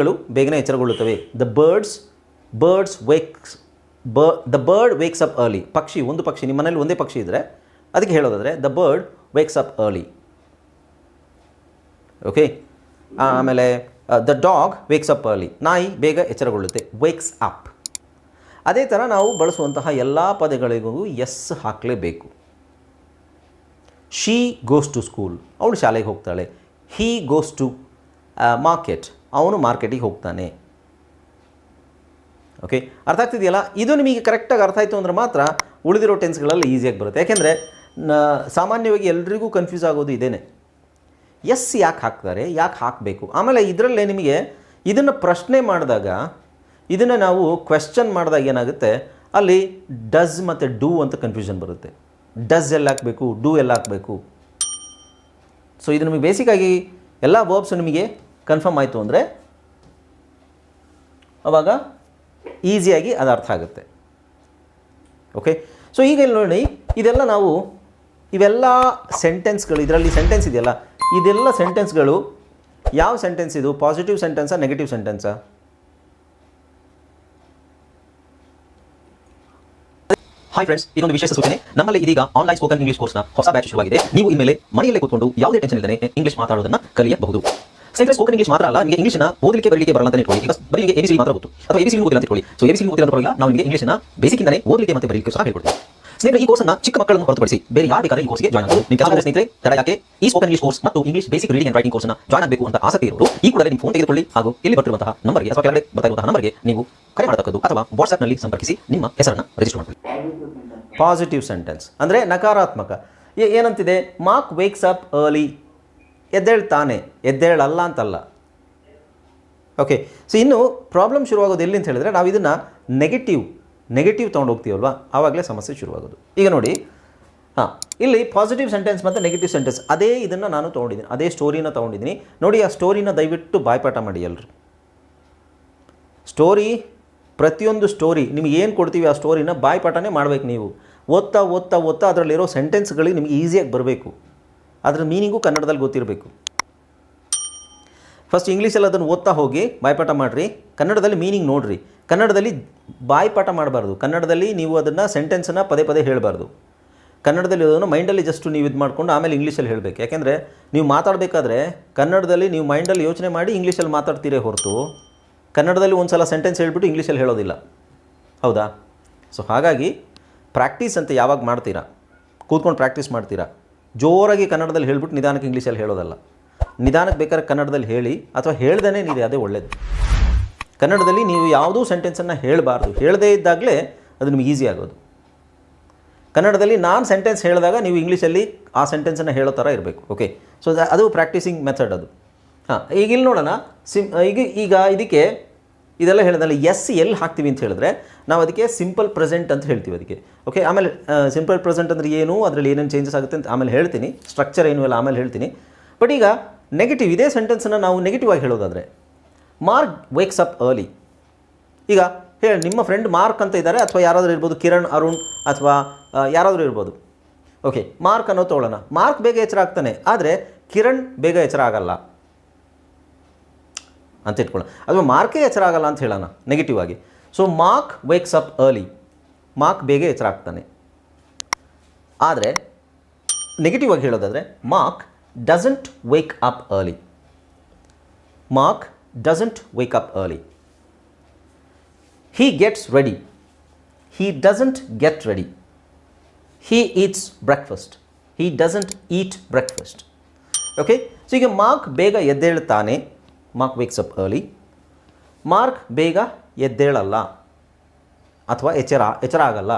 ಗಳು ಬೇಗನೆ ಎಚ್ಚರಗೊಳ್ಳುತ್ತವೆ. ದ ಬರ್ಡ್ಸ್ ಬರ್ಡ್ಸ್ ವೇಕ್ಸ್ ಬ the bird wakes up early ಪಕ್ಷಿ, ಒಂದು ಪಕ್ಷಿ, ನಿಮ್ಮ ಮನೇಲಿ ಒಂದೇ ಪಕ್ಷಿ ಇದ್ದರೆ ಅದಕ್ಕೆ ಹೇಳೋದಾದರೆ the bird wakes up early okay ಆಮೇಲೆ the dog wakes up early ನಾಯಿ ಬೇಗ ಎಚ್ಚರಗೊಳ್ಳುತ್ತೆ ವೇಕ್ಸ್ ಅಪ್ ಅದೇ ಥರ ನಾವು ಬಳಸುವಂತಹ ಎಲ್ಲ ಪದಗಳಿಗೂ ಎಸ್ ಹಾಕಲೇಬೇಕು. ಶೀ ಗೋಸ್ ಟು ಸ್ಕೂಲ್ ಅವಳು ಶಾಲೆಗೆ ಹೋಗ್ತಾಳೆ. ಹೀ ಗೋಸ್ ಟು ಮಾರ್ಕೆಟ್ ಅವನು ಮಾರ್ಕೆಟಿಗೆ ಹೋಗ್ತಾನೆ. ಓಕೆ ಅರ್ಥ ಆಗ್ತಿದೆಯಲ್ಲ? ಇದು ನಿಮಗೆ ಕರೆಕ್ಟಾಗಿ ಅರ್ಥ ಆಯಿತು ಅಂದರೆ ಮಾತ್ರ ಉಳಿದಿರೋ ಟೆನ್ಸ್ಗಳಲ್ಲಿ ಈಸಿಯಾಗಿ ಬರುತ್ತೆ. ಯಾಕೆಂದರೆ ಸಾಮಾನ್ಯವಾಗಿ ಎಲ್ರಿಗೂ ಕನ್ಫ್ಯೂಸ್ ಆಗೋದು ಇದೇನೆ. ಎಸ್ ಯಾಕೆ ಹಾಕ್ತಾರೆ? ಯಾಕೆ ಹಾಕಬೇಕು? ಆಮೇಲೆ ಇದರಲ್ಲೇ ನಿಮಗೆ ಇದನ್ನು ಪ್ರಶ್ನೆ ಮಾಡಿದಾಗ, ಇದನ್ನು ನಾವು ಕ್ವೆಶ್ಚನ್ ಮಾಡಿದಾಗ ಏನಾಗುತ್ತೆ? ಅಲ್ಲಿ ಡಸ್ ಮತ್ತು ಡೂ ಅಂತ ಕನ್ಫ್ಯೂಷನ್ ಬರುತ್ತೆ. ಡಸ್ ಎಲ್ಲ ಹಾಕಬೇಕು? ಡೂ ಎಲ್ಲ ಹಾಕಬೇಕು? ಸೊ ಇದು ನಿಮಗೆ ಬೇಸಿಕ್ಕಾಗಿ ಎಲ್ಲ ವರ್ಬ್ಸ್ ನಿಮಗೆ ಕನ್ಫರ್ಮ್ ಆಯಿತು ಅಂದರೆ ಅವಾಗ ಈಸಿಯಾಗಿ ಅದು ಅರ್ಥ ಆಗುತ್ತೆ. ಓಕೆ ಸೊ ಈಗ ಇಲ್ಲಿ ನೋಡಿ, ಇದೆಲ್ಲ ನಾವು ಇವೆಲ್ಲ ಸೆಂಟೆನ್ಸ್ಗಳು ಇದರಲ್ಲಿ ಸೆಂಟೆನ್ಸ್ ಇದೆಯಲ್ಲ, ಇದೆಲ್ಲ ಸೆಂಟೆನ್ಸ್ಗಳು ಯಾವ ಸೆಂಟೆನ್ಸ್ ಇದು? ಪಾಸಿಟಿವ್ ಸೆಂಟೆನ್ಸಾ ನೆಗೆಟಿವ್ ಸೆಂಟೆನ್ಸಾ ಹಾಯ್ ಫ್ರೆಂಡ್ಸ್ ಇದೊಂದು ವಿಶೇಷ ಸೂಚನೆ. ನಮ್ಮಲ್ಲಿ ಇದೀಗ ಆನ್ಲೈನ್ ಸ್ಪೋಕನ್ ಇಂಗ್ಲಿಷ್ ಕೋರ್ಸ್ನ ಹೊಸ ಬ್ಯಾಚ್ ಶುರುವಾಗಿದೆ. ನೀವು ಇನ್ಮೇಲೆ ಮನೆಯಲ್ಲೇ ಕೂತ್ಕೊಂಡು ಯಾವುದೇ ಟೆನ್ಷನ್ ಇಲ್ಲದೆ ಇಂಗ್ಲಿಷ್ ಮಾತಾಡೋದನ್ನ ಕಲಿಯಬಹುದು. ಸ್ನೇಹಿತರೆ ಸ್ಪೋಕನ್ ಇಂಗ್ಲಿಷ್ ಮಾತ್ರ ಅಲ್ಲ, ನಿಮಗೆ ಇಂಗ್ಲಿಷ್ನ ಓದಲಿಕ್ಕೆ, ಬರಲಿಕ್ಕೆ ಬರಲ್ಲ ಅಂತ ಇಟ್ಕೊಳ್ಳಿ. ಈಗ ಬರೀ ನಿಮಗೆ ಎಬಿಸಿ ಮಾತ್ರ ಗೊತ್ತು. ಅಥವಾ ಎಬಿಸಿ ಓದಿಲ್ಲ ಅಂತ ಇಟ್ಕೊಳ್ಳಿ. ಸೊ ಎಬಿಸಿ ಅಂತ ಪರವಾಗಿಲ್ಲ ನಾವು ನಿಮಗೆ ಇಂಗ್ಲಿಷ್ನ ಬೇಸಿಕ್ಕಿಂದಲೇ ಓದಲಿಕ್ಕೆ ಮತ್ತೆ ಬರಲಿಕ್ಕೆ ಸಹ ಹೇಳ್ಕೊಡ್ತೀವಿ. ಸ್ನೇಹಿತರೆ, ಈ ಕೋರ್ಸ್ನ ಚಿಕ್ಕ ಮಕ್ಕಳನ್ನು ಹೊರತುಪಡಿಸಿ ಬೇರೆ ಯಾರು ಬೇಕಾದ್ರೆ ಈ ಕೋರ್ಸ್ಗೆ ಜಾಯ್ನ್ ಆಗಬಹುದು ನಿಮ್ಮ ಕೆಲಸ ಸ್ನೇಹಿತರೆ, ತಡ ಯಾಕೆ ಈ ಸ್ಪೋಕನ್ ಇಂಗ್ಲಿಷ್ ಕೋರ್ಸ್ ಮತ್ತು English basic reading and writing ಕೋರ್ಸ್ನ ಜಾಯ್ನ್ ಆಗಬೇಕು ಅಂತ ಆಸಕ್ತಿ ಇರೋರು, ಈ ಕೂಡಲೇ ನಿಮ್ಮ ಫೋನ್ ತೆಗೆದುಕೊಳ್ಳಿ ಹಾಗೂ ಇಲ್ಲಿ ಬರ್ತಿರುವಂತಹ ನಂಬರ್ಗೆ ಅಥವಾ ಕೆಳಗಡೆ ಬರ್ತಾ ನಂಬರ್ಗೆ ನೀವು ಕರೆ ಮಾಡತಕ್ಕದ್ದು ಅಥವಾ ವಾಟ್ಸ್ಆಪ್ನಲ್ಲಿ ಸಂಪರ್ಕಿಸಿ ನಿಮ್ಮ ಹೆಸರನ್ನು ರಿಜಿಸ್ಟರ್ ಮಾಡಿ ಪಾಸಿಟಿವ್ ಸೆಂಟೆನ್ಸ್ ಅಂದರೆ ನಕಾರಾತ್ಮಕ. ಏನಂತಿದೆ? ಮಾರ್ಕ್ ವೇಕ್ಸ್ ಅಪ್ ಅರ್ಲಿ ಎದ್ದೇಳ್ತಾನೆ, ಎದ್ದೇಳಲ್ಲ ಅಂತಲ್ಲ. ಓಕೆ ಸೊ ಇನ್ನು ಪ್ರಾಬ್ಲಮ್ ಶುರುವಾಗೋದು ಎಲ್ಲಿ ಅಂತ ಹೇಳಿದ್ರೆ ನಾವು ಇದನ್ನು ನೆಗೆಟಿವ್ ನೆಗೆಟಿವ್ ತೊಗೊಂಡು ಹೋಗ್ತೀವಲ್ವಾ? ಆವಾಗಲೇ ಸಮಸ್ಯೆ ಶುರುವಾಗೋದು. ಈಗ ನೋಡಿ, ಹಾಂ, ಇಲ್ಲಿ ಪಾಸಿಟಿವ್ ಸೆಂಟೆನ್ಸ್ ಮತ್ತು ನೆಗೆಟಿವ್ ಸೆಂಟೆನ್ಸ್ ಅದೇ ಇದನ್ನು ನಾನು ತೊಗೊಂಡಿದ್ದೀನಿ ಅದೇ ಸ್ಟೋರಿನ ತೊಗೊಂಡಿದ್ದೀನಿ ನೋಡಿ, ಆ ಸ್ಟೋರಿನ ದಯವಿಟ್ಟು ಬಾಯ್ಪಾಠ ಮಾಡಿ ಎಲ್ಲರೂ ಸ್ಟೋರಿ ಪ್ರತಿಯೊಂದು ಸ್ಟೋರಿ ನಿಮ್ಗೆ ಏನು ಕೊಡ್ತೀವಿ ಆ ಸ್ಟೋರಿನ ಬಾಯ್ಪಾಠನೇ ಮಾಡಬೇಕು ನೀವು. ಓದ್ತಾ ಓದ್ತಾ ಓದ್ತಾ ಅದರಲ್ಲಿರೋ ಸೆಂಟೆನ್ಸ್ಗಳಿಗೆ ನಿಮಗೆ ಈಸಿಯಾಗಿ ಬರಬೇಕು. ಅದ್ರ ಮೀನಿಂಗು ಕನ್ನಡದಲ್ಲಿ ಗೊತ್ತಿರಬೇಕು. ಫಸ್ಟ್ ಇಂಗ್ಲೀಷಲ್ಲಿ ಅದನ್ನು ಓದ್ತಾ ಹೋಗಿ ಬಾಯ್ಪಾಠ ಮಾಡಿರಿ. ಕನ್ನಡದಲ್ಲಿ ಮೀನಿಂಗ್ ನೋಡಿರಿ. ಕನ್ನಡದಲ್ಲಿ ಬಾಯ್ಪಾಠ ಮಾಡಬಾರ್ದು. ಕನ್ನಡದಲ್ಲಿ ನೀವು ಅದನ್ನು ಸೆಂಟೆನ್ಸನ್ನು ಪದೇ ಪದೇ ಹೇಳಬಾರ್ದು. ಕನ್ನಡದಲ್ಲಿ ಅದನ್ನು ಮೈಂಡಲ್ಲಿ ಜಸ್ಟ್ ನೀವು ಇದು ಮಾಡ್ಕೊಂಡು ಆಮೇಲೆ ಇಂಗ್ಲೀಷಲ್ಲಿ ಹೇಳಬೇಕು. ಯಾಕೆಂದರೆ ನೀವು ಮಾತಾಡಬೇಕಾದ್ರೆ ಕನ್ನಡದಲ್ಲಿ ನೀವು ಮೈಂಡಲ್ಲಿ ಯೋಚನೆ ಮಾಡಿ ಇಂಗ್ಲೀಷಲ್ಲಿ ಮಾತಾಡ್ತೀರೇ ಹೊರತು ಕನ್ನಡದಲ್ಲಿ ಒಂದು ಸಲ ಸೆಂಟೆನ್ಸ್ ಹೇಳಿಬಿಟ್ಟು ಇಂಗ್ಲೀಷಲ್ಲಿ ಹೇಳೋದಿಲ್ಲ. ಹೌದಾ? ಸೊ ಹಾಗಾಗಿ ಪ್ರಾಕ್ಟೀಸ್ ಅಂತ ಯಾವಾಗ ಮಾಡ್ತೀರಾ? ಕೂತ್ಕೊಂಡು ಪ್ರಾಕ್ಟೀಸ್ ಮಾಡ್ತೀರಾ? ಜೋರಾಗಿ ಕನ್ನಡದಲ್ಲಿ ಹೇಳ್ಬಿಟ್ಟು ನಿಧಾನಕ್ಕೆ ಇಂಗ್ಲೀಷಲ್ಲಿ ಹೇಳೋದಲ್ಲ. ನಿಧಾನಕ್ಕೆ ಬೇಕಾದ್ರೆ ಕನ್ನಡದಲ್ಲಿ ಹೇಳಿ ಅಥವಾ ಹೇಳ್ದೇ ನೀಡಿ ಅದೇ ಒಳ್ಳೆಯದು ಕನ್ನಡದಲ್ಲಿ ನೀವು ಯಾವುದೂ ಸೆಂಟೆನ್ಸನ್ನು ಹೇಳಬಾರ್ದು. ಹೇಳದೇ ಇದ್ದಾಗಲೇ ಅದು ನಿಮ್ಗೆ ಈಸಿ ಆಗೋದು. ಕನ್ನಡದಲ್ಲಿ ನಾನು ಸೆಂಟೆನ್ಸ್ ಹೇಳಿದಾಗ ನೀವು ಇಂಗ್ಲೀಷಲ್ಲಿ ಆ ಸೆಂಟೆನ್ಸನ್ನು ಹೇಳೋ ಥರ ಇರಬೇಕು. ಓಕೆ ಸೊ ಅದು ಪ್ರಾಕ್ಟೀಸಿಂಗ್ ಮೆಥಡ್ ಅದು. ಹಾಂ, ಈಗ ಇಲ್ಲಿ ನೋಡೋಣ. ಸಿಮ್ ಈಗ ಈಗ ಇದಕ್ಕೆ ಇದೆಲ್ಲ ಹೇಳಿದ್ನಲ್ಲ ಎಸ್ ಎಲ್ಲಿ ಹಾಕ್ತೀವಿ ಅಂತ ಹೇಳಿದ್ರೆ, ನಾವು ಅದಕ್ಕೆ ಸಿಂಪಲ್ ಪ್ರೆಸೆಂಟ್ ಅಂತ ಹೇಳ್ತೀವಿ ಅದಕ್ಕೆ. ಓಕೆ ಆಮೇಲೆ ಸಿಂಪಲ್ ಪ್ರೆಸೆಂಟ್ ಅಂದರೆ ಏನು, ಅದರಲ್ಲಿ ಏನೇನು ಚೇಂಜಸ್ ಆಗುತ್ತೆ ಅಂತ ಆಮೇಲೆ ಹೇಳ್ತೀನಿ. ಸ್ಟ್ರಕ್ಚರ್ ಏನು ಇಲ್ಲ ಆಮೇಲೆ ಹೇಳ್ತೀನಿ. ಬಟ್ ಈಗ ನೆಗೆಟಿವ್ ಇದೇ ಸೆಂಟೆನ್ಸನ್ನು ನಾವು ನೆಗೆಟಿವ್ ಆಗಿ ಹೇಳೋದಾದರೆ ಮಾರ್ಕ್ ವೇಕ್ಸ್ ಅಪ್ ಅರ್ಲಿ ಈಗ ಹೇಳಿ, ನಿಮ್ಮ ಫ್ರೆಂಡ್ ಮಾರ್ಕ್ ಅಂತ ಇದ್ದಾರೆ, ಅಥವಾ ಯಾರಾದರೂ ಇರ್ಬೋದು, ಕಿರಣ್, ಅರುಣ್, ಅಥವಾ ಯಾರಾದರೂ ಇರ್ಬೋದು. ಓಕೆ ಮಾರ್ಕ್ ಅನ್ನೋ ತೊಗೊಳ್ಳೋಣ ಮಾರ್ಕ್ ಬೇಗ ಎಚ್ಚರ ಆಗ್ತಾನೆ, ಆದರೆ ಕಿರಣ್ ಬೇಗ ಎಚ್ಚರ ಆಗಲ್ಲ. ಅಂತ ಇಟ್ಕೊಳ್ಳೋಣ. ಅಥವಾ ಮಾರ್ಕೇ ಎಚ್ಚರ ಆಗಲ್ಲ ಅಂತ ಹೇಳೋಣ ನೆಗೆಟಿವ್ ಆಗಿ. So Mark wakes up early Mark ಬೇಗ ಎಚ್ಚರ ಆಗ್ತಾನೆ. ಆದರೆ ನೆಗೆಟಿವ್ ಆಗಿ ಹೇಳೋದಾದರೆ Mark doesn't wake up early Mark doesn't wake up early he gets ready he doesn't get ready he eats breakfast he doesn't eat breakfast okay so ಈಗ Mark ಬೇಗ ಎದ್ದೇಳ್ತಾನೆ. Mark wakes up early Mark ಬೇಗ ಎದ್ದೇಳಲ್ಲ ಅಥವಾ ಎಚ್ಚರ ಎಚ್ಚರ ಆಗಲ್ಲ.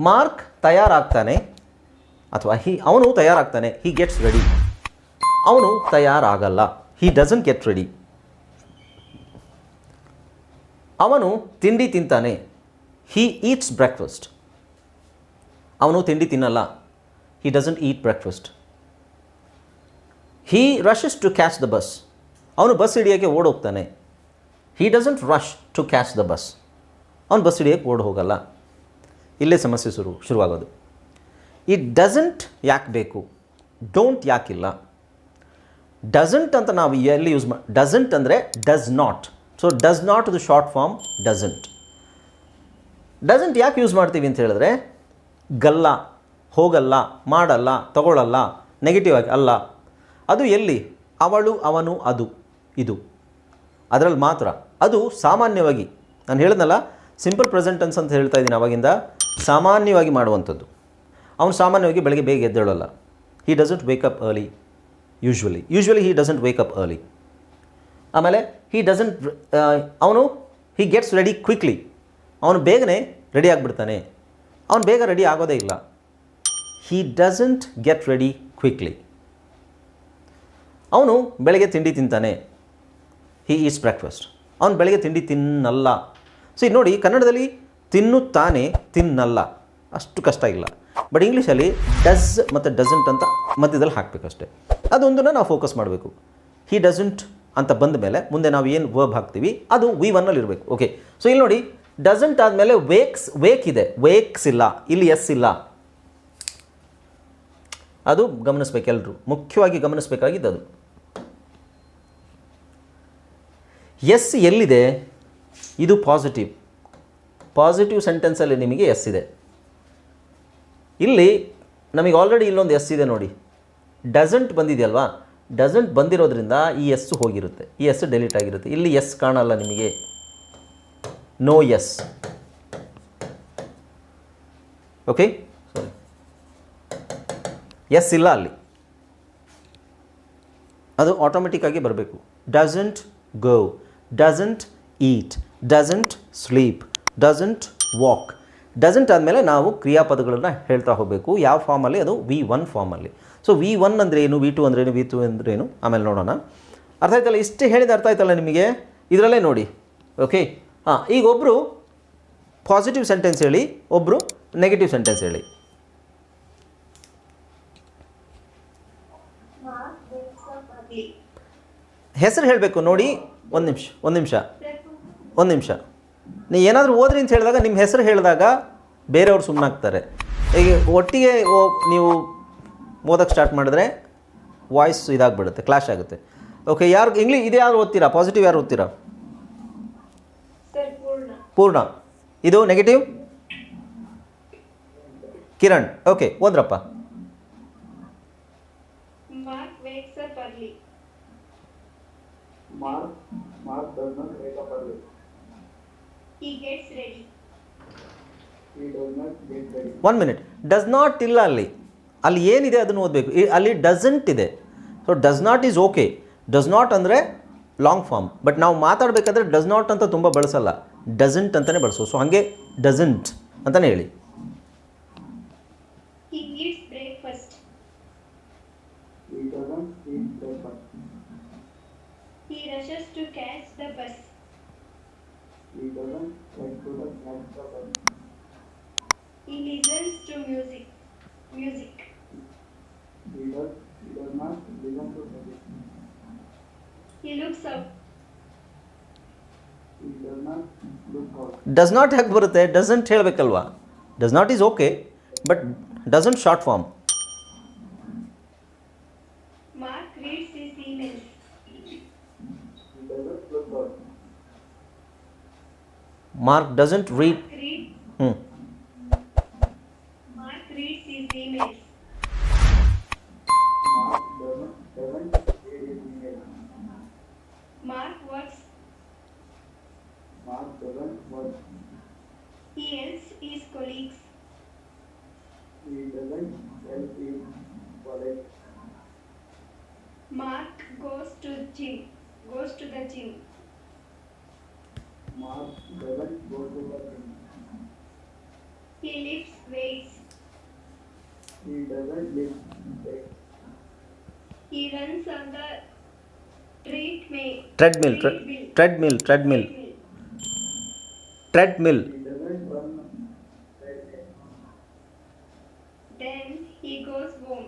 Mark ತಯಾರಾಗ್ತಾನೆ ಅಥವಾ ಹಿ, ಅವನು ತಯಾರಾಗ್ತಾನೆ. ಹಿ ಗೆಟ್ಸ್ ರೆಡಿ ಅವನು ತಯಾರಾಗಲ್ಲ. ಹಿ ಡಸಂಟ್ ಗೆಟ್ ರೆಡಿ ಅವನು ತಿಂಡಿ ತಿಂತಾನೆ. ಹಿ ಈಟ್ಸ್ ಬ್ರೇಕ್ಫಾಸ್ಟ್ ಅವನು ತಿಂಡಿ ತಿನ್ನಲ್ಲ. He doesn't eat breakfast he rushes to catch the bus ಅವನು ಬಸ್ ಹಿಡಿಯೋಕ್ಕೆ ಓಡೋಗ್ತಾನೆ. He doesn't rush to catch the bus ಅವನು ಬಸ್ ಹಿಡಿಯೋಕ್ಕೆ ಓಡ್ ಹೋಗಲ್ಲ ಇಲ್ಲೇ ಸಮಸ್ಯೆ ಶುರು, ಶುರುವಾಗೋದು. ಈ ಡಸಂಟ್ ಯಾಕೆ ಬೇಕು ಡೋಂಟ್ ಯಾಕಿಲ್ಲ ಡಸಂಟ್ ಅಂತ ನಾವು ಎಲ್ಲಿ ಯೂಸ್ ಮಾ ಡಸಂಟ್ ಅಂದರೆ does not so does not the short form doesn't doesn't ಯಾಕೆ ಯೂಸ್ ಮಾಡ್ತೀವಿ ಅಂತ ಹೇಳಿದ್ರೆ, ಗಲ್ಲ, ಹೋಗಲ್ಲ, ಮಾಡಲ್ಲ ತಗೊಳ್ಳಲ್ಲ ನೆಗೆಟಿವ್ ಆಗಿ ಅಲ್ಲ ಅದು ಎಲ್ಲಿ? ಅವಳು, ಅವನು, ಅದು, ಇದು. ಅದರಲ್ಲಿ ಮಾತ್ರ. ಅದು ಸಾಮಾನ್ಯವಾಗಿ, ನಾನು ಹೇಳಿದ್ನಲ್ಲ ಸಿಂಪಲ್ ಪ್ರೆಸೆಂಟೆನ್ಸ್ ಅಂತ ಹೇಳ್ತಾ ಇದ್ದೀನಿ ಅವಾಗಿಂದ, ಸಾಮಾನ್ಯವಾಗಿ ಮಾಡುವಂಥದ್ದು. ಅವನು ಸಾಮಾನ್ಯವಾಗಿ ಬೆಳಗ್ಗೆ ಬೇಗ ಎದ್ದೇಳಲ್ಲ. He doesn't wake up early usually usually he doesn't wake up early ಆಮೇಲೆ ಹಿ ಡಸಂಟ್ ಅವನು ಹಿ ಗೆಟ್ಸ್ ರೆಡಿ ಕ್ವಿಕ್ಲಿ ಅವನು ಬೇಗನೆ ರೆಡಿ ಆಗಿಬಿಡ್ತಾನೆ. ಅವನು ಬೇಗ ರೆಡಿ ಆಗೋದೇ ಇಲ್ಲ. He doesn't get ready quickly ಅವನು ಬೆಳಗ್ಗೆ ತಿಂಡಿ ತಿಂತಾನೆ. ಹಿ ಈಸ್ ಬ್ರೇಕ್ಫಾಸ್ಟ್ ಅವನು ಬೆಳಗ್ಗೆ ತಿಂಡಿ ತಿನ್ನಲ್ಲ. ಸೊ ನೋಡಿ ಕನ್ನಡದಲ್ಲಿ ತಿನ್ನುತ್ತಾನೆ, ತಿನ್ನಲ್ಲ. ಅಷ್ಟು ಕಷ್ಟ ಇಲ್ಲ. ಬಟ್ ಇಂಗ್ಲೀಷಲ್ಲಿ ಡಸ್ ಮತ್ತು ಡಸಂಟ್ ಅಂತ ಮಧ್ಯದಲ್ಲಿ ಹಾಕಬೇಕಷ್ಟೆ. ಅದೊಂದನ್ನು ನಾವು ಫೋಕಸ್ ಮಾಡಬೇಕು. ಹಿ ಡಸಂಟ್ ಅಂತ ಬಂದ ಮೇಲೆ ಮುಂದೆ ನಾವು ಏನು ವರ್ಬ್ ಹಾಕ್ತೀವಿ? ಅದು ವಿ ಒನ್ನಲ್ಲಿ ಇರಬೇಕು. ಓಕೆ ಸೊ ಇಲ್ಲಿ ನೋಡಿ ಡಸಂಟ್ ಆದಮೇಲೆ ವೇಕ್ಸ್ ವೇಕ್ ಇದೆ. ವೇಕ್ಸ್ ಇಲ್ಲ. ಇಲ್ಲಿ ಎಸ್ ಇಲ್ಲ. ಅದು ಗಮನಿಸ್ಬೇಕು ಎಲ್ಲರೂ ಮುಖ್ಯವಾಗಿ ಗಮನಿಸಬೇಕಾಗಿದ್ದು ಅದು ಎಸ್ ಎಲ್ಲಿದೆ? ಇದು ಪಾಸಿಟಿವ್ ಪಾಸಿಟಿವ್ ಸೆಂಟೆನ್ಸಲ್ಲಿ ನಿಮಗೆ ಎಸ್ ಇದೆ. ಇಲ್ಲಿ ನಮಗೆ ಆಲ್ರೆಡಿ ಇಲ್ಲೊಂದು ಎಸ್ ಇದೆ ನೋಡಿ. ಡಸಂಟ್ ಬಂದಿದೆಯಲ್ವಾ? ಡಸಂಟ್ ಬಂದಿರೋದ್ರಿಂದ ಈ ಎಸ್ ಹೋಗಿರುತ್ತೆ. ಈ ಎಸ್ ಡೆಲೀಟ್ ಆಗಿರುತ್ತೆ. ಇಲ್ಲಿ ಎಸ್ ಕಾಣಲ್ಲ ನಿಮಗೆ. No S okay sorry S ಇಲ್ಲ ಅಲ್ಲಿ. ಅದು ಆಟೋಮೆಟಿಕ್ಕಾಗಿ ಬರಬೇಕು. Doesn't go doesn't eat doesn't sleep doesn't walk doesn't ಆದಮೇಲೆ ನಾವು ಕ್ರಿಯಾಪದಗಳನ್ನು ಹೇಳ್ತಾ ಹೋಗಬೇಕು. ಯಾವ ಫಾರ್ಮಲ್ಲಿ? ಅದು ವಿ ಒನ್ ಫಾರ್ಮಲ್ಲಿ. ಸೊ ವಿ ಒನ್ ಅಂದರೆ ಏನು ವಿ ಟು ಏನು ವಿ ಟು ಏನು ಆಮೇಲೆ ನೋಡೋಣ. ಅರ್ಥ ಆಯ್ತಲ್ಲ? ಇಷ್ಟು ಹೇಳಿದ ಅರ್ಥ ಆಯ್ತಲ್ಲ ನಿಮಗೆ? ಇದರಲ್ಲೇ ನೋಡಿ. ಓಕೆ ಹಾಂ, ಈಗ ಒಬ್ಬರು ಪಾಸಿಟಿವ್ ಸೆಂಟೆನ್ಸ್ ಹೇಳಿ ಒಬ್ಬರು ನೆಗೆಟಿವ್ ಸೆಂಟೆನ್ಸ್ ಹೇಳಿ. ಹೆಸರು ಹೇಳಬೇಕು, ನೋಡಿ. ಒಂದು ನಿಮಿಷ ಒಂದು ನಿಮಿಷ ಒಂದು ನಿಮಿಷ. ನೀ ಏನಾದರೂ ಓದ್ರಿ ಅಂತ ಹೇಳಿದಾಗ ನಿಮ್ಮ ಹೆಸರು ಹೇಳಿದಾಗ ಬೇರೆಯವ್ರು ಸುಮ್ಮನಾಗ್ತಾರೆ ಈಗ ಒಟ್ಟಿಗೆ ಓ ನೀವು ಓದೋಕ್ಕೆ ಸ್ಟಾರ್ಟ್ ಮಾಡಿದ್ರೆ ವಾಯ್ಸ್ ಇದಾಗ್ಬಿಡುತ್ತೆ ಕ್ಲಾಶ್ ಆಗುತ್ತೆ. ಓಕೆ ಯಾರು ಇಂಗ್ಲೀಷ್ ಇದು ಯಾರು ಓದ್ತೀರಾ? ಪಾಸಿಟಿವ್ ಯಾರು ಓದ್ತೀರಾ. ಪೂರ್ಣ. ಇದು ನೆಗೆಟಿವ್ ಕಿರಣ್. ಓಕೆ ಓದ್ರಪ್ಪ Mark wakes up early. Mark, Mark does not wake up early. He gets ready. He does not get ready. One minute does not ಇಲ್ಲ ಅಲ್ಲಿ ಅಲ್ಲಿ ಏನಿದೆ ಅದನ್ನು ಓದಬೇಕು ಅಲ್ಲಿ ಡಸಂಟ್ ಇದೆ so does not is okay does not ಅಂದರೆ long form but ನಾವು ಮಾತಾಡಬೇಕಾದ್ರೆ ಡಸ್ ನಾಟ್ ಅಂತ ತುಂಬ ಬಳಸಲ್ಲ ಡಸಂಟ್ ಅಂತಲೇ ಬಳಸು ಸೊ ಹಾಗೆ ಡಸಂಟ್ ಅಂತಲೇ ಹೇಳಿ He eats breakfast. He doesn't eat breakfast. He rushes to catch the bus. He doesn't like to the catch the bus. He listens to music. Music. He does, he does not listen to music. He looks up. He does not look out. Does not ಹೇಗೆ ಬರುತ್ತೆ doesn't ಹೇಳಬೇಕಲ್ವಾ does not is okay but doesn't short form Mark doesn't read. Hmm. Mark reads his emails. Mark works. Mark doesn't work. He helps his colleagues. He doesn't help his doesn't lift weights. He runs on the treadmill. Treadmill Treadmill. Treadmill treadmill treadmill He doesn't run treadmill. Then he goes home.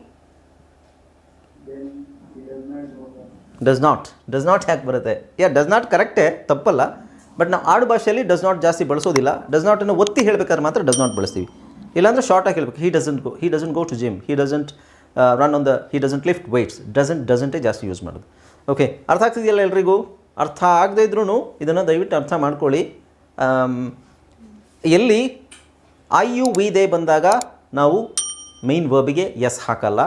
Then he does not go home. Does not does not ಯಾಕೆ ಬರುತ್ತೆ ಯಾ does not ಕರೆಕ್ಟೇ ತಪ್ಪಲ್ಲ but ನಾವು ಆಡು ಭಾಷೆಯಲ್ಲಿ does not ಜಾಸ್ತಿ ಬಳಸೋದಿಲ್ಲ does ನಾಟನ್ನು ಒತ್ತಿ ಹೇಳ್ಬೇಕಾದ್ರೆ ಮಾತ್ರ ಡಸ್ ನಾಟ್ ಬಳಸ್ತೀವಿ ಇಲ್ಲಾಂದರೆ ಶಾರ್ಟಾಗಿ ಹೇಳ್ಬೇಕು. He doesn't go he doesn't go to gym he doesn't run on the he doesn't lift weights doesn't ಡಸಂಟೇ ಜಾಸ್ತಿ ಯೂಸ್ ಮಾಡೋದು. ಓಕೆ ಅರ್ಥ ಆಗ್ತಿದೆಯಲ್ಲ ಎಲ್ರಿಗೂ? ಅರ್ಥ ಆಗದೇ ಇದ್ರೂ ಇದನ್ನು ದಯವಿಟ್ಟು ಅರ್ಥ ಮಾಡ್ಕೊಳ್ಳಿ. ಎಲ್ಲಿ ಐ ಯು ವಿ ದೇ ಬಂದಾಗ ನಾವು ಮೇನ್ ವರ್ಬಿಗೆ ಎಸ್ ಹಾಕಲ್ಲ.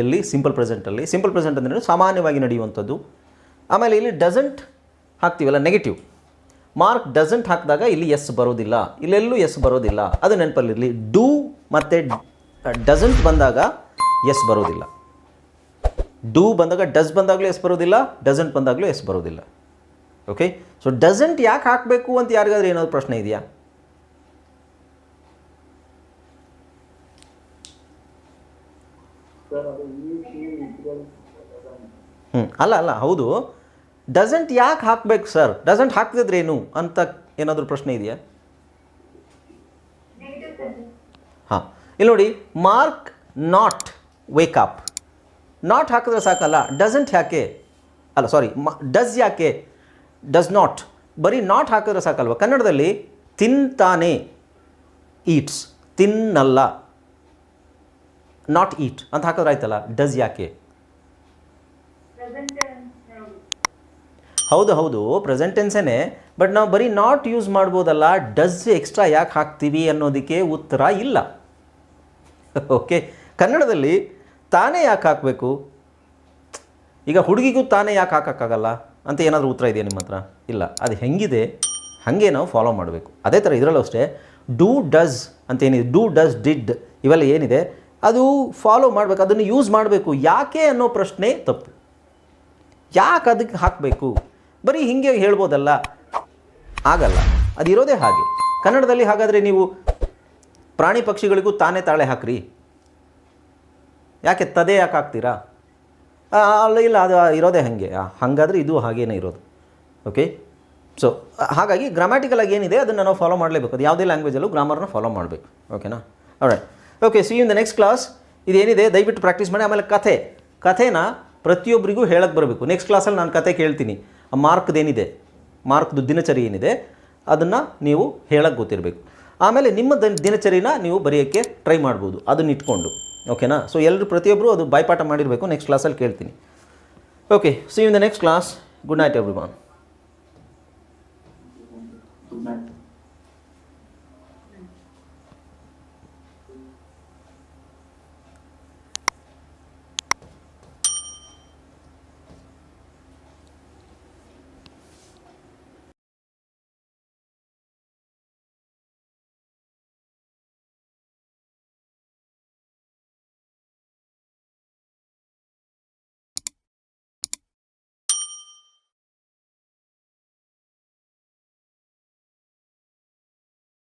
ಎಲ್ಲಿ? ಸಿಂಪಲ್ ಪ್ರೆಸೆಂಟಲ್ಲಿ ಸಿಂಪಲ್ ಪ್ರೆಸೆಂಟ್ ಅಂದರೆ ಸಾಮಾನ್ಯವಾಗಿ ನಡೆಯುವಂಥದ್ದು. ಆಮೇಲೆ ಇಲ್ಲಿ ಡಸಂಟ್ ಹಾಕ್ತೀವಲ್ಲ ನೆಗೆಟಿವ್ ಮಾರ್ಕ್ ಡಸಂಟ್ ಹಾಕಿದಾಗ ಇಲ್ಲಿ ಎಸ್ ಬರೋದಿಲ್ಲ. ಇಲ್ಲೆಲ್ಲೂ ಎಸ್ ಬರೋದಿಲ್ಲ. ಅದು ನೆನಪಲ್ಲಿರಲಿ. ಡೂ ಮತ್ತು ಡಸಂಟ್ ಬಂದಾಗ ಎಸ್ ಬರೋದಿಲ್ಲ. ಡೂ ಬಂದಾಗ ಡಸ್ ಬಂದಾಗಲೂ ಎಸ್ ಬರೋದಿಲ್ಲ. ಡಸಂಟ್ ಬಂದಾಗಲೂ ಎಸ್ ಬರೋದಿಲ್ಲ. ಓಕೆ ಸೊ ಡಸಂಟ್ ಯಾಕೆ ಹಾಕಬೇಕು ಅಂತ ಯಾರಿಗಾದ್ರೂ ಏನಾದರೂ ಪ್ರಶ್ನೆ ಇದೆಯಾ? ಹ್ಞೂ ಅಲ್ಲ ಅಲ್ಲ, ಹೌದು. ಡಸಂಟ್ ಯಾಕೆ ಹಾಕಬೇಕು ಸರ್ ಡಸಂಟ್ ಹಾಕ್ತಿದ್ರೇನು ಅಂತ ಏನಾದರೂ ಪ್ರಶ್ನೆ ಇದೆಯಾ? ಹಾಂ. ಇಲ್ಲಿ ನೋಡಿ Mark not wake up not ಹಾಕಿದ್ರೆ ಸಾಕಲ್ಲ. ಡಸಂಟ್ ಯಾಕೆ? ಅಲ್ಲ ಸಾರಿ ಮ ಡಸ್ ಯಾಕೆ? ಡಸ್ ನಾಟ್ ಬರೀ ನಾಟ್ ಹಾಕಿದ್ರೆ ಸಾಕಲ್ವ? ಕನ್ನಡದಲ್ಲಿ ತಿಂತಾನೆ ಈಟ್ಸ್ ತಿನ್ನಲ್ಲ. ನಾಟ್ ಈಟ್ ಅಂತ ಹಾಕಿದ್ರೆ ಆಯ್ತಲ್ಲ? ಡಸ್ ಯಾಕೆ? ಹೌದು ಹೌದು ಪ್ರೆಸೆಂಟ್ ಬಟ್ ನಾವು ಬರೀ ನಾಟ್ ಯೂಸ್ ಮಾಡ್ಬೋದಲ್ಲ ಡಸ್ ಎಕ್ಸ್ಟ್ರಾ ಯಾಕೆ ಹಾಕ್ತೀವಿ ಅನ್ನೋದಕ್ಕೆ ಉತ್ತರ ಇಲ್ಲ. ಓಕೆ ಕನ್ನಡದಲ್ಲಿ ತಾನೇ ಯಾಕೆ ಹಾಕಬೇಕು? ಈಗ ಹುಡುಗಿಗೂ ತಾನೇ ಯಾಕೆ ಹಾಕೋಕ್ಕಾಗಲ್ಲ ಅಂತ ಏನಾದರೂ ಉತ್ತರ ಇದೆಯಾ ನಿಮ್ಮ ಹತ್ರ? ಇಲ್ಲ. ಅದು ಹೆಂಗಿದೆ? ಹಾಗೆ ನಾವು ಫಾಲೋ ಮಾಡಬೇಕು. ಅದೇ ಥರ ಇದರಲ್ಲೂ ಅಷ್ಟೇ ಡೂ ಡಸ್ ಅಂತ ಏನಿದೆ ಡೂ ಡಸ್ ಡಿಡ್ ಇವೆಲ್ಲ ಏನಿದೆ, ಅದು ಫಾಲೋ ಮಾಡಬೇಕು. ಅದನ್ನು ಯೂಸ್ ಮಾಡಬೇಕು. ಯಾಕೆ ಅನ್ನೋ ಪ್ರಶ್ನೆ ತಪ್ಪು. ಯಾಕೆ ಅದಕ್ಕೆ ಹಾಕಬೇಕು? ಬರೀ ಹಿಂಗೆ ಹೇಳ್ಬೋದಲ್ಲ? ಆಗಲ್ಲ. ಅದಿರೋದೇ ಹಾಗೆ. ಕನ್ನಡದಲ್ಲಿ ಹಾಗಾದರೆ ನೀವು ಪ್ರಾಣಿ ಪಕ್ಷಿಗಳಿಗೂ ತಾನೇ ತಾಳೆ ಹಾಕ್ರಿ. ಯಾಕೆ ತದೆ ಯಾಕೆ ಹಾಕ್ತೀರಾ? ಅಲ್ಲ, ಇಲ್ಲ, ಅದು ಇರೋದೇ ಹಾಗೆ. ಹಾಗಾದರೆ ಇದು ಹಾಗೇನೇ ಇರೋದು. ಓಕೆ ಸೊ ಹಾಗಾಗಿ ಗ್ರಾಮ್ಯಾಟಿಕಲ್ ಆಗಿ ಏನಿದೆ ಅದನ್ನು ನಾವು ಫಾಲೋ ಮಾಡಲೇಬೇಕು. ಅದು ಯಾವುದೇ ಲ್ಯಾಂಗ್ವೇಜಲ್ಲೂ ಗ್ರಾಮರ್ನ ಫಾಲೋ ಮಾಡಬೇಕು. ಓಕೆನಾ right okay see in the next class ಇದೇನಿದೆ? ದಯವಿಟ್ಟು ಪ್ರಾಕ್ಟೀಸ್ ಮಾಡಿ. ಆಮೇಲೆ ಕಥೆ. ಕಥೆನ ಪ್ರತಿಯೊಬ್ಬರಿಗೂ ಹೇಳಕ್ಕೆ ಬರಬೇಕು. ನೆಕ್ಸ್ಟ್ ಕ್ಲಾಸಲ್ಲಿ ನಾನು ಕತೆ ಕೇಳ್ತೀನಿ. ಆ ಮಾರ್ಕ್ದೇನಿದೆ ಮಾರ್ಕ್ದು ದಿನಚರಿ ಏನಿದೆ? ಅದನ್ನು ನೀವು ಹೇಳಕ್ಕೆ ಗೊತ್ತಿರಬೇಕು. ಆಮೇಲೆ ನಿಮ್ಮ ದಿನಚರಿನ ನೀವು ಬರೆಯೋಕ್ಕೆ ಟ್ರೈ ಮಾಡ್ಬೋದು. ಅದನ್ನ ಇಟ್ಕೊಂಡು. ಓಕೆನಾ ಸೊ ಎಲ್ಲರೂ ಪ್ರತಿಯೊಬ್ಬರು ಅದು ಬಾಯ್ಪಾಠ ಮಾಡಿರಬೇಕು. ನೆಕ್ಸ್ಟ್ ಕ್ಲಾಸಲ್ಲಿ ಕೇಳ್ತೀನಿ. Okay see in the next class good night everyone